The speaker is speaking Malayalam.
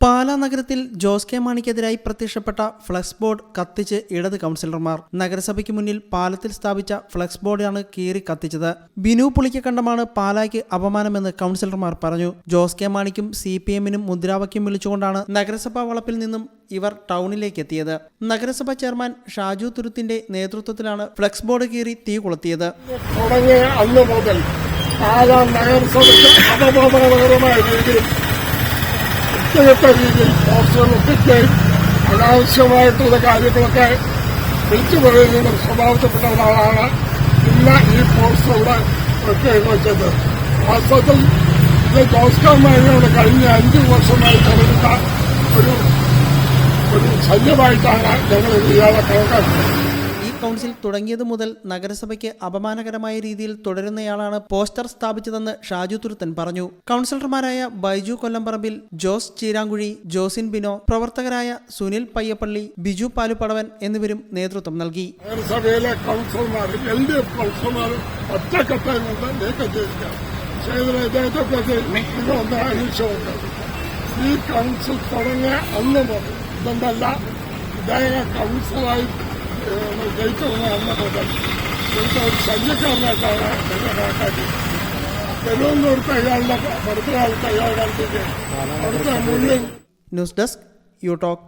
പാലാ നഗരത്തിൽ ജോസ് കെ മാണിക്കെതിരായി പ്രത്യക്ഷപ്പെട്ട ഫ്ലക്സ് ബോർഡ് കത്തിച്ച് ഇടത് കൗൺസിലർമാർ. നഗരസഭയ്ക്ക് മുന്നിൽ പാലത്തിൽ സ്ഥാപിച്ച ഫ്ലക്സ് ബോർഡാണ് കീറി കത്തിച്ചത്. ബിനു പുളിക്കക്കണ്ടമാണ് പാലായ്ക്ക് അപമാനമെന്ന് കൗൺസിലർമാർ പറഞ്ഞു. ജോസ് കെ മാണിക്കും സി പി എമ്മിനും മുദ്രാവാക്യം വിളിച്ചുകൊണ്ടാണ് നഗരസഭാ വളപ്പിൽ നിന്നും ഇവർ ടൗണിലേക്ക് എത്തിയത്. നഗരസഭ ചെയർമാൻ ഷാജു തുരുത്തിന്റെ നേതൃത്വത്തിലാണ് ഫ്ലക്സ് ബോർഡ് കീറി തീ കൊളുത്തിയത്. അന്ന് മുതൽ പാലാ നഗരസഭയ്ക്ക് അപമാനകരമായ രീതിയിൽ ഒട്ടിക്കുകയും അനാവശ്യമായിട്ടുള്ള കാര്യങ്ങളൊക്കെ വിളിച്ചു പറയുന്ന സ്വഭാവത്തിൽപ്പെട്ട ഒരാളാണ്. ഇന്ന് ഈ പോസ്റ്ററുടെ പ്രത്യേകം വെച്ചത്. വാസ്തവത്തിൽ ഇത് ജോസ്കാമാരിയോട് കഴിഞ്ഞ അഞ്ച് വർഷമായി തുടരുന്ന ഒരു ഒരു ശല്യമായിട്ടാണ് ഞങ്ങൾ ഇയാളെ കണക്കാക്കുന്നത് കൗൺസിൽ തുടങ്ങിയതു മുതൽ നഗരസഭയ്ക്ക് അപമാനകരമായ രീതിയിൽ തുടരുന്നയാളാണ് പോസ്റ്റർ സ്ഥാപിച്ചതെന്ന് ഷാജു തുരുത്തൻ പറഞ്ഞു. കൗൺസിലർമാരായ ബൈജു കൊല്ലംപറമ്പിൽ ജോസ് ചീരാങ്കുഴി ജോസിൻ ബിനോ പ്രവർത്തകരായ സുനിൽ പയ്യപ്പള്ളി ബിജു പാലുപടവൻ എന്നിവരും നേതൃത്വം നൽകി. നഗരസഭയിലെ ഈ കൗൺസിൽ തുടങ്ങിയ അന്ന് മുതൽ ഇതെന്തല്ല ഇദ്ദേഹം കൗൺസിലായി ഏഹ്, ജയിക്കുന്ന അന്ന് മുതൽ ഇവിടുത്തെ ഒരു ശല്യക്കാരനായിട്ടാണ് ഞങ്ങൾ കണക്കാക്കിയത് തിരുവനന്തപുരത്ത് അയാളുടെ പഠിത്തകാലത്ത് അയാൾ നടത്തിയിട്ട് അവിടുത്തെ മുഴുവൻ ന്യൂസ് ഡെസ്ക് യു ടോക്ക്